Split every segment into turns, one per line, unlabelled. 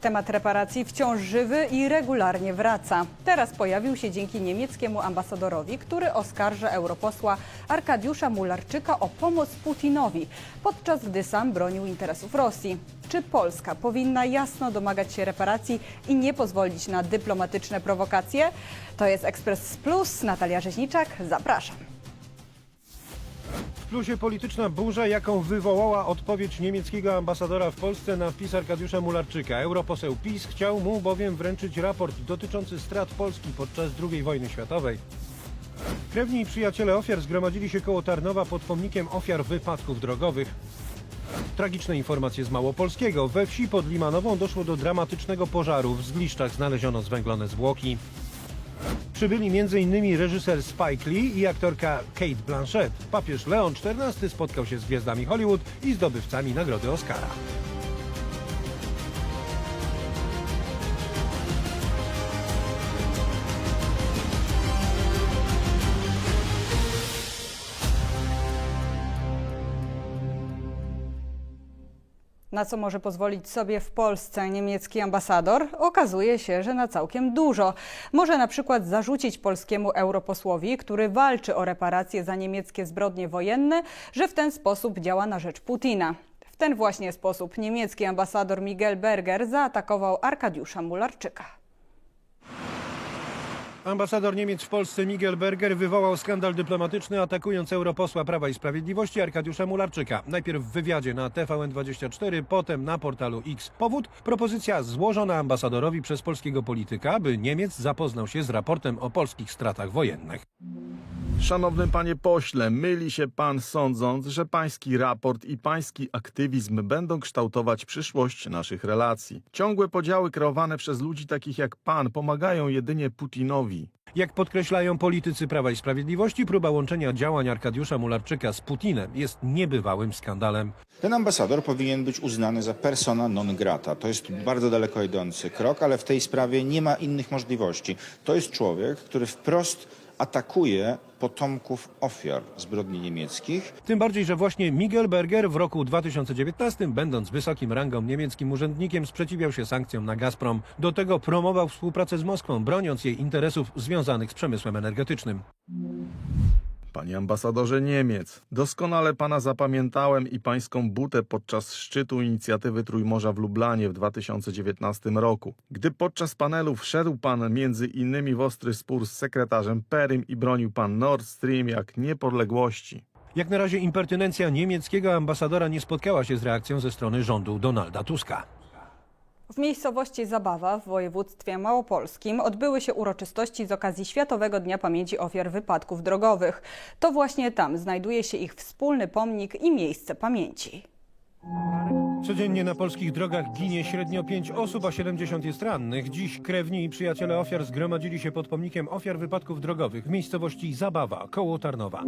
Temat reparacji wciąż żywy i regularnie wraca. Teraz pojawił się dzięki niemieckiemu ambasadorowi, który oskarża europosła Arkadiusza Mularczyka o pomoc Putinowi, podczas gdy sam bronił interesów Rosji. Czy Polska powinna jasno domagać się reparacji i nie pozwolić na dyplomatyczne prowokacje? To jest Ekspres Plus. Natalia Rzeźniczak, zapraszam.
Plusie polityczna burza, jaką wywołała odpowiedź niemieckiego ambasadora w Polsce na wpis Arkadiusza Mularczyka. Europoseł PiS chciał mu bowiem wręczyć raport dotyczący strat Polski podczas II wojny światowej. Krewni i przyjaciele ofiar zgromadzili się koło Tarnowa pod pomnikiem ofiar wypadków drogowych. Tragiczne informacje z Małopolskiego. We wsi pod Limanową doszło do dramatycznego pożaru. W zgliszczach znaleziono zwęglone zwłoki. Przybyli m.in. reżyser Spike Lee i aktorka Kate Blanchett. Papież Leon XIV spotkał się z gwiazdami Hollywood i zdobywcami nagrody Oscara.
Na co może pozwolić sobie w Polsce niemiecki ambasador? Okazuje się, że na całkiem dużo. Może na przykład zarzucić polskiemu europosłowi, który walczy o reparacje za niemieckie zbrodnie wojenne, że w ten sposób działa na rzecz Putina. W ten właśnie sposób niemiecki ambasador Miguel Berger zaatakował Arkadiusza Mularczyka.
Ambasador Niemiec w Polsce Miguel Berger wywołał skandal dyplomatyczny atakując europosła Prawa i Sprawiedliwości Arkadiusza Mularczyka. Najpierw w wywiadzie na TVN24, potem na portalu X. Powód? Propozycja złożona ambasadorowi przez polskiego polityka, by Niemiec zapoznał się z raportem o polskich stratach wojennych.
Szanowny panie pośle, myli się pan sądząc, że pański raport i pański aktywizm będą kształtować przyszłość naszych relacji. Ciągłe podziały kreowane przez ludzi takich jak pan pomagają jedynie Putinowi.
Jak podkreślają politycy Prawa i Sprawiedliwości, próba łączenia działań Arkadiusza Mularczyka z Putinem jest niebywałym skandalem.
Ten ambasador powinien być uznany za persona non grata. To jest bardzo daleko idący krok, ale w tej sprawie nie ma innych możliwości. To jest człowiek, który wprost atakuje potomków ofiar zbrodni niemieckich.
Tym bardziej, że właśnie Miguel Berger w roku 2019, będąc wysokim rangą niemieckim urzędnikiem, sprzeciwiał się sankcjom na Gazprom. Do tego promował współpracę z Moskwą, broniąc jej interesów związanych z przemysłem energetycznym.
Panie ambasadorze Niemiec, doskonale pana zapamiętałem i pańską butę podczas szczytu inicjatywy Trójmorza w Lublanie w 2019 roku. Gdy podczas panelu wszedł pan między innymi w ostry spór z sekretarzem Perym i bronił pan Nord Stream jak niepodległości.
Jak na razie impertynencja niemieckiego ambasadora nie spotkała się z reakcją ze strony rządu Donalda Tuska.
W miejscowości Zabawa w województwie małopolskim odbyły się uroczystości z okazji Światowego Dnia Pamięci Ofiar Wypadków Drogowych. To właśnie tam znajduje się ich wspólny pomnik i miejsce pamięci.
Codziennie na polskich drogach ginie średnio 5 osób, a 70 jest rannych. Dziś krewni i przyjaciele ofiar zgromadzili się pod pomnikiem ofiar wypadków drogowych w miejscowości Zabawa, koło Tarnowa.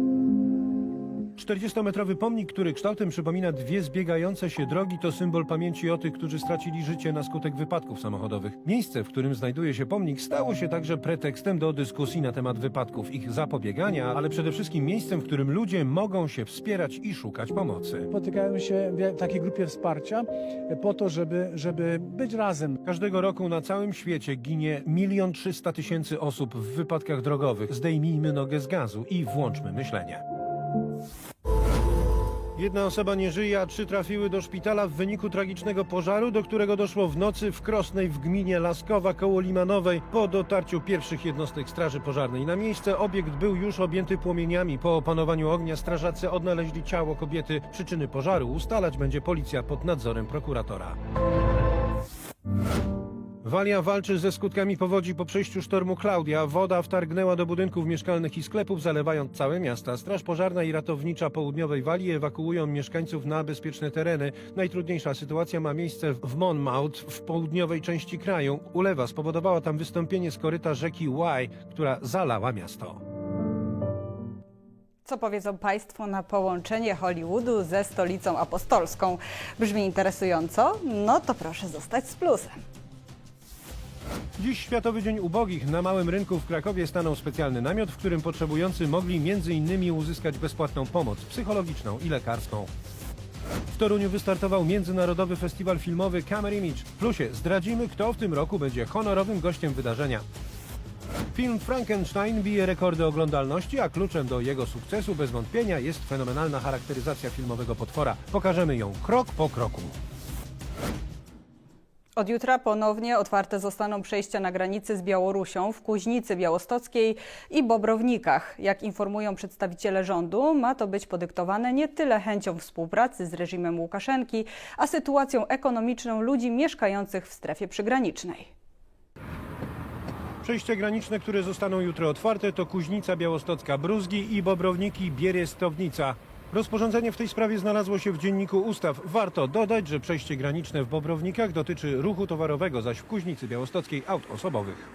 40-metrowy pomnik, który kształtem przypomina dwie zbiegające się drogi, to symbol pamięci o tych, którzy stracili życie na skutek wypadków samochodowych. Miejsce, w którym znajduje się pomnik, stało się także pretekstem do dyskusji na temat wypadków, ich zapobiegania, ale przede wszystkim miejscem, w którym ludzie mogą się wspierać i szukać pomocy.
Spotykają się w takiej grupie wsparcia po to, żeby, żeby być razem.
Każdego roku na całym świecie ginie milion trzysta tysięcy osób w wypadkach drogowych. Zdejmijmy nogę z gazu i włączmy myślenie. Jedna osoba nie żyje, a trzy trafiły do szpitala w wyniku tragicznego pożaru, do którego doszło w nocy w Krosnej w gminie Laskowa koło Limanowej. Po dotarciu pierwszych jednostek Straży Pożarnej na miejsce obiekt był już objęty płomieniami. Po opanowaniu ognia strażacy odnaleźli ciało kobiety. Przyczyny pożaru ustalać będzie policja pod nadzorem prokuratora. Walia walczy ze skutkami powodzi po przejściu sztormu Klaudia. Woda wtargnęła do budynków mieszkalnych i sklepów, zalewając całe miasta. Straż pożarna i ratownicza południowej Walii ewakuują mieszkańców na bezpieczne tereny. Najtrudniejsza sytuacja ma miejsce w Monmouth, w południowej części kraju. Ulewa spowodowała tam wystąpienie z koryta rzeki Wye, która zalała miasto.
Co powiedzą Państwo na połączenie Hollywoodu ze stolicą apostolską? Brzmi interesująco? No to proszę zostać z plusem.
Dziś Światowy Dzień Ubogich. Na Małym Rynku w Krakowie stanął specjalny namiot, w którym potrzebujący mogli m.in. uzyskać bezpłatną pomoc psychologiczną i lekarską. W Toruniu wystartował Międzynarodowy Festiwal Filmowy Camera Image. Plusie zdradzimy, kto w tym roku będzie honorowym gościem wydarzenia. Film Frankenstein bije rekordy oglądalności, a kluczem do jego sukcesu bez wątpienia jest fenomenalna charakteryzacja filmowego potwora. Pokażemy ją krok po kroku.
Od jutra ponownie otwarte zostaną przejścia na granicy z Białorusią w Kuźnicy Białostockiej i Bobrownikach. Jak informują przedstawiciele rządu, ma to być podyktowane nie tyle chęcią współpracy z reżimem Łukaszenki, a sytuacją ekonomiczną ludzi mieszkających w strefie przygranicznej.
Przejścia graniczne, które zostaną jutro otwarte to Kuźnica Białostocka Bruzgi i Bobrowniki Bierestownica. Rozporządzenie w tej sprawie znalazło się w dzienniku ustaw. Warto dodać, że przejście graniczne w Bobrownikach dotyczy ruchu towarowego, zaś w Kuźnicy Białostockiej aut osobowych.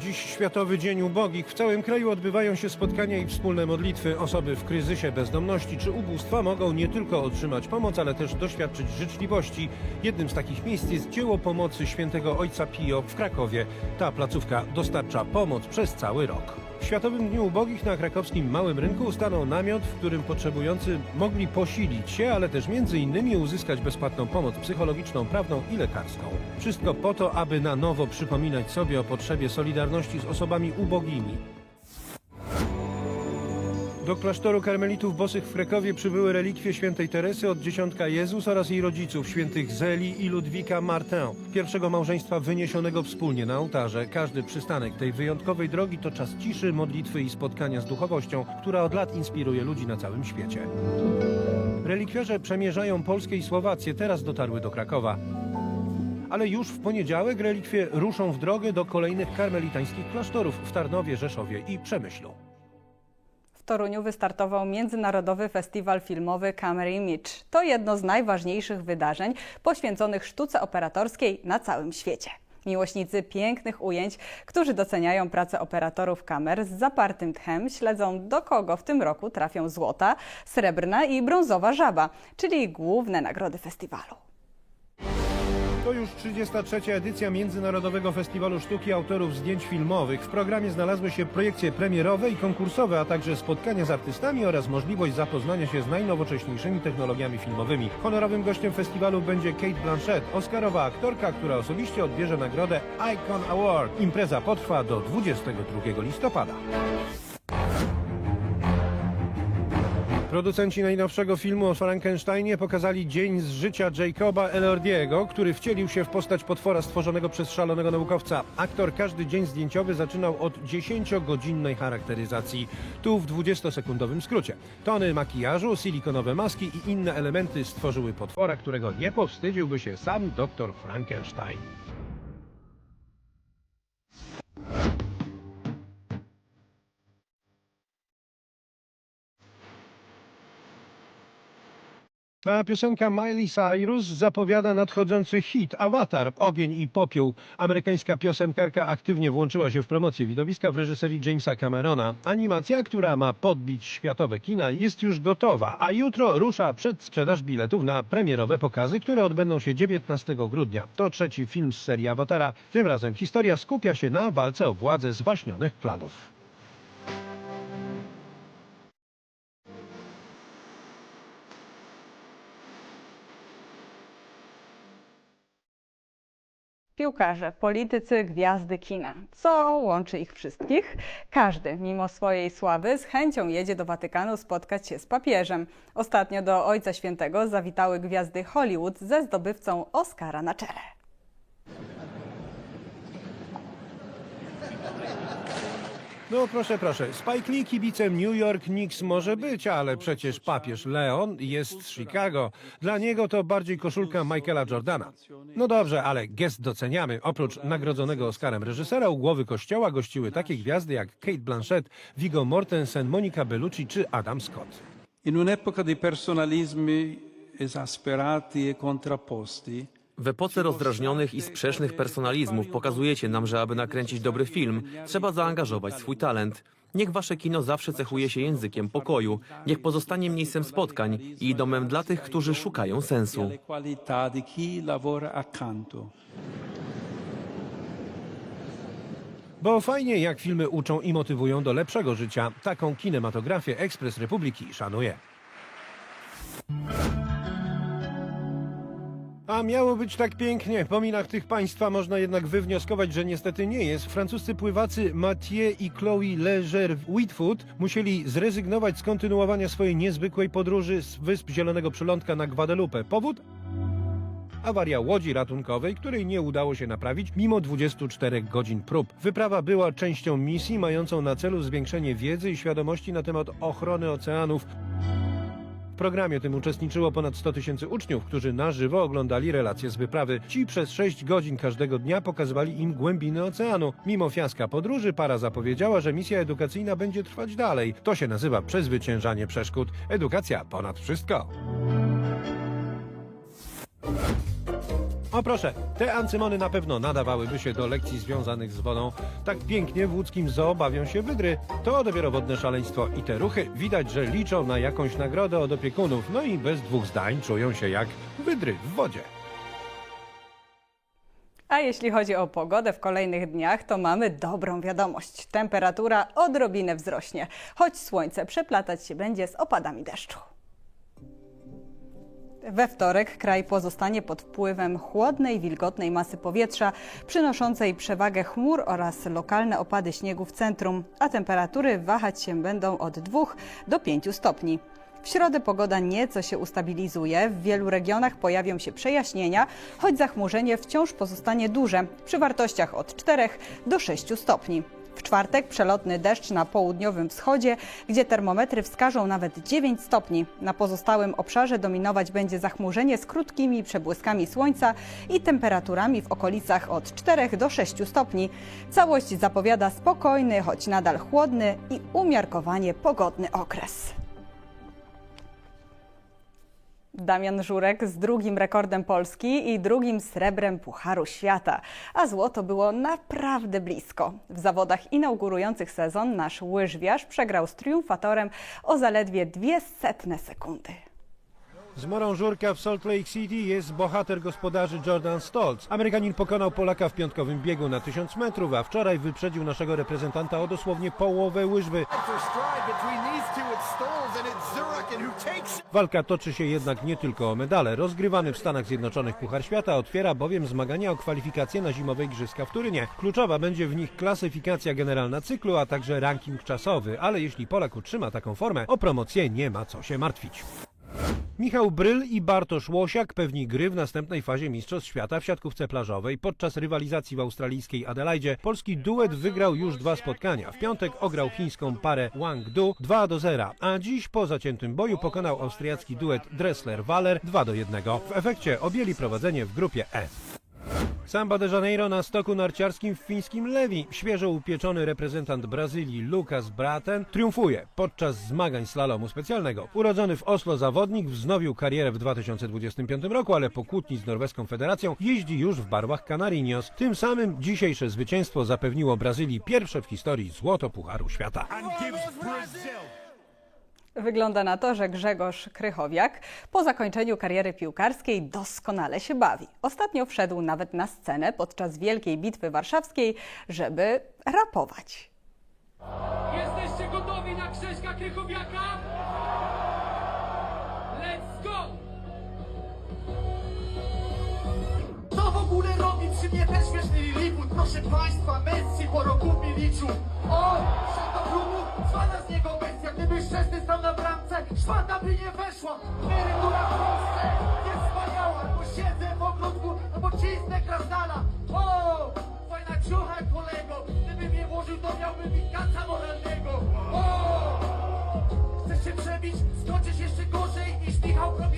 Dziś Światowy Dzień Ubogich. W całym kraju odbywają się spotkania i wspólne modlitwy. Osoby w kryzysie bezdomności czy ubóstwa mogą nie tylko otrzymać pomoc, ale też doświadczyć życzliwości. Jednym z takich miejsc jest dzieło pomocy świętego Ojca Pio w Krakowie. Ta placówka dostarcza pomoc przez cały rok. W Światowym Dniu Ubogich na krakowskim Małym Rynku stanął namiot, w którym potrzebujący mogli posilić się, ale też między innymi uzyskać bezpłatną pomoc psychologiczną, prawną i lekarską. Wszystko po to, aby na nowo przypominać sobie o potrzebie solidarności z osobami ubogimi. Do klasztoru karmelitów bosych w Krakowie przybyły relikwie świętej Teresy od dziesiątka Jezus oraz jej rodziców, świętych Zeli i Ludwika Martin, pierwszego małżeństwa wyniesionego wspólnie na ołtarze. Każdy przystanek tej wyjątkowej drogi to czas ciszy, modlitwy i spotkania z duchowością, która od lat inspiruje ludzi na całym świecie. Relikwiarze przemierzają Polskę i Słowację, teraz dotarły do Krakowa. Ale już w poniedziałek relikwie ruszą w drogę do kolejnych karmelitańskich klasztorów w Tarnowie, Rzeszowie i Przemyślu.
Toruniu wystartował Międzynarodowy Festiwal Filmowy Camera Image. To jedno z najważniejszych wydarzeń poświęconych sztuce operatorskiej na całym świecie. Miłośnicy pięknych ujęć, którzy doceniają pracę operatorów kamer z zapartym tchem, śledzą do kogo w tym roku trafią złota, srebrna i brązowa żaba, czyli główne nagrody festiwalu.
To już 33. edycja Międzynarodowego Festiwalu Sztuki Autorów Zdjęć Filmowych. W programie znalazły się projekcje premierowe i konkursowe, a także spotkania z artystami oraz możliwość zapoznania się z najnowocześniejszymi technologiami filmowymi. Honorowym gościem festiwalu będzie Kate Blanchett, oscarowa aktorka, która osobiście odbierze nagrodę Icon Award. Impreza potrwa do 22 listopada. Producenci najnowszego filmu o Frankensteinie pokazali dzień z życia Jacoba Elordiego, który wcielił się w postać potwora stworzonego przez szalonego naukowca. Aktor każdy dzień zdjęciowy zaczynał od 10-godzinnej charakteryzacji. Tu w 20-sekundowym skrócie. Tony makijażu, silikonowe maski i inne elementy stworzyły potwora, którego nie powstydziłby się sam dr Frankenstein. A piosenka Miley Cyrus zapowiada nadchodzący hit Avatar, Ogień i Popiół. Amerykańska piosenkarka aktywnie włączyła się w promocję widowiska w reżyserii Jamesa Camerona. Animacja, która ma podbić światowe kina, jest już gotowa, a jutro rusza przedsprzedaż biletów na premierowe pokazy, które odbędą się 19 grudnia. To trzeci film z serii Avatara. Tym razem historia skupia się na walce o władzę zwaśnionych planów.
Piłkarze, politycy, gwiazdy kina. Co łączy ich wszystkich? Każdy, mimo swojej sławy, z chęcią jedzie do Watykanu spotkać się z papieżem. Ostatnio do Ojca Świętego zawitały gwiazdy Hollywood ze zdobywcą Oscara na czele.
No proszę, proszę. Spike Lee kibicem New York Knicks może być, ale przecież papież Leon jest z Chicago. Dla niego to bardziej koszulka Michaela Jordana. No dobrze, ale gest doceniamy. Oprócz nagrodzonego Oscarem reżysera u głowy kościoła gościły takie gwiazdy jak Kate Blanchett, Viggo Mortensen, Monica Bellucci czy Adam Scott.
In un'epoca di personalismi esasperati e contrapposti,
W epoce rozdrażnionych i sprzecznych personalizmów pokazujecie nam, że aby nakręcić dobry film, trzeba zaangażować swój talent. Niech wasze kino zawsze cechuje się językiem pokoju. Niech pozostanie miejscem spotkań i domem dla tych, którzy szukają sensu.
Bo fajnie jak filmy uczą i motywują do lepszego życia. Taką kinematografię Ekspres Republiki szanuje. A miało być tak pięknie. Po minach tych państwa można jednak wywnioskować, że niestety nie jest. Francuscy pływacy Mathieu i Chloe Leger Whitfoot musieli zrezygnować z kontynuowania swojej niezwykłej podróży z wysp Zielonego Przylądka na Guadalupe. Powód? Awaria łodzi ratunkowej, której nie udało się naprawić mimo 24 godzin prób. Wyprawa była częścią misji mającą na celu zwiększenie wiedzy i świadomości na temat ochrony oceanów. W programie tym uczestniczyło ponad 100 tysięcy uczniów, którzy na żywo oglądali relacje z wyprawy. Ci przez 6 godzin każdego dnia pokazywali im głębiny oceanu. Mimo fiaska podróży para zapowiedziała, że misja edukacyjna będzie trwać dalej. To się nazywa przezwyciężanie przeszkód. Edukacja ponad wszystko. O proszę, te ancymony na pewno nadawałyby się do lekcji związanych z wodą. Tak pięknie w łódzkim zoo bawią się wydry. To dopiero wodne szaleństwo i te ruchy widać, że liczą na jakąś nagrodę od opiekunów. No i bez dwóch zdań czują się jak wydry w wodzie.
A jeśli chodzi o pogodę w kolejnych dniach, to mamy dobrą wiadomość. Temperatura odrobinę wzrośnie, choć słońce przeplatać się będzie z opadami deszczu. We wtorek kraj pozostanie pod wpływem chłodnej, wilgotnej masy powietrza, przynoszącej przewagę chmur oraz lokalne opady śniegu w centrum, a temperatury wahać się będą od 2 do 5 stopni. W środę pogoda nieco się ustabilizuje, w wielu regionach pojawią się przejaśnienia, choć zachmurzenie wciąż pozostanie duże, przy wartościach od 4 do 6 stopni. W czwartek przelotny deszcz na południowym wschodzie, gdzie termometry wskażą nawet 9 stopni. Na pozostałym obszarze dominować będzie zachmurzenie z krótkimi przebłyskami słońca i temperaturami w okolicach od 4 do 6 stopni. Całość zapowiada spokojny, choć nadal chłodny i umiarkowanie pogodny okres. Damian Żurek z drugim rekordem Polski i drugim srebrem Pucharu Świata, a złoto było naprawdę blisko. W zawodach inaugurujących sezon nasz łyżwiarz przegrał z triumfatorem o zaledwie dwie setne sekundy.
Z morą Żurka w Salt Lake City jest bohater gospodarzy Jordan Stoltz. Amerykanin pokonał Polaka w piątkowym biegu na 1000 metrów, a wczoraj wyprzedził naszego reprezentanta o dosłownie połowę łyżwy. Walka toczy się jednak nie tylko o medale. Rozgrywany w Stanach Zjednoczonych Puchar Świata otwiera bowiem zmagania o kwalifikacje na zimowe igrzyska w Turynie. Kluczowa będzie w nich klasyfikacja generalna cyklu, a także ranking czasowy, ale jeśli Polak utrzyma taką formę, o promocję nie ma co się martwić. Michał Bryl i Bartosz Łosiak pewni gry w następnej fazie Mistrzostw Świata w siatkówce plażowej. Podczas rywalizacji w australijskiej Adelaide polski duet wygrał już dwa spotkania. W piątek ograł chińską parę Wang Du 2 do 0, a dziś po zaciętym boju pokonał austriacki duet Dressler-Waller 2 do 1. W efekcie objęli prowadzenie w grupie E. Samba de Janeiro na stoku narciarskim w fińskim Lewi. Świeżo upieczony reprezentant Brazylii Lucas Braten triumfuje podczas zmagań slalomu specjalnego. Urodzony w Oslo zawodnik wznowił karierę w 2025 roku, ale po kłótni z norweską federacją jeździ już w barwach Canarinos. Tym samym dzisiejsze zwycięstwo zapewniło Brazylii pierwsze w historii złoto Pucharu Świata.
Wygląda na to, że Grzegorz Krychowiak po zakończeniu kariery piłkarskiej doskonale się bawi. Ostatnio wszedł nawet na scenę podczas Wielkiej Bitwy Warszawskiej, żeby rapować.
Jesteście gotowi na Krześka Krychowiaka? Let's go!
Co w ogóle robi przy mnie ten śmieszny Lilliput? Proszę państwa, Messi po roku Miliczu O, szedł do klubu, zwana z niego bestia Gdyby Szczesny stał na bramce, szmata by nie weszła Emerytura w Polsce jest wspaniała. Bo siedzę w ogródku, no bo cisnę krasnala. O, fajna ciucha kolego. Gdyby mnie włożył, to miałby mi kaca moralnego. O, Chcesz się przebić? Skończysz jeszcze gorzej niż Michał Kropiec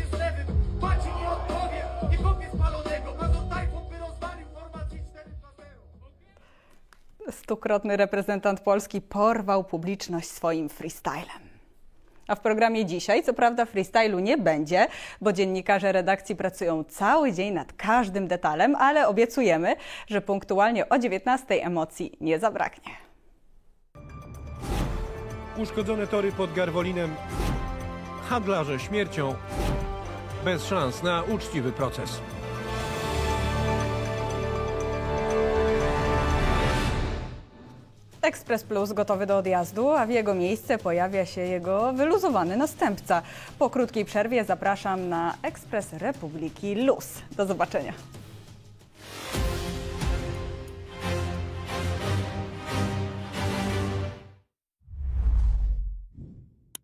Stukrotny reprezentant Polski porwał publiczność swoim freestylem. A w programie dzisiaj, co prawda, freestylu nie będzie, bo dziennikarze redakcji pracują cały dzień nad każdym detalem, ale obiecujemy, że punktualnie o 19 emocji nie zabraknie.
Uszkodzone tory pod Garwolinem. Handlarze śmiercią. Bez szans na uczciwy proces.
Ekspres Plus gotowy do odjazdu, a w jego miejsce pojawia się jego wyluzowany następca. Po krótkiej przerwie zapraszam na Ekspres Republiki Luz. Do zobaczenia.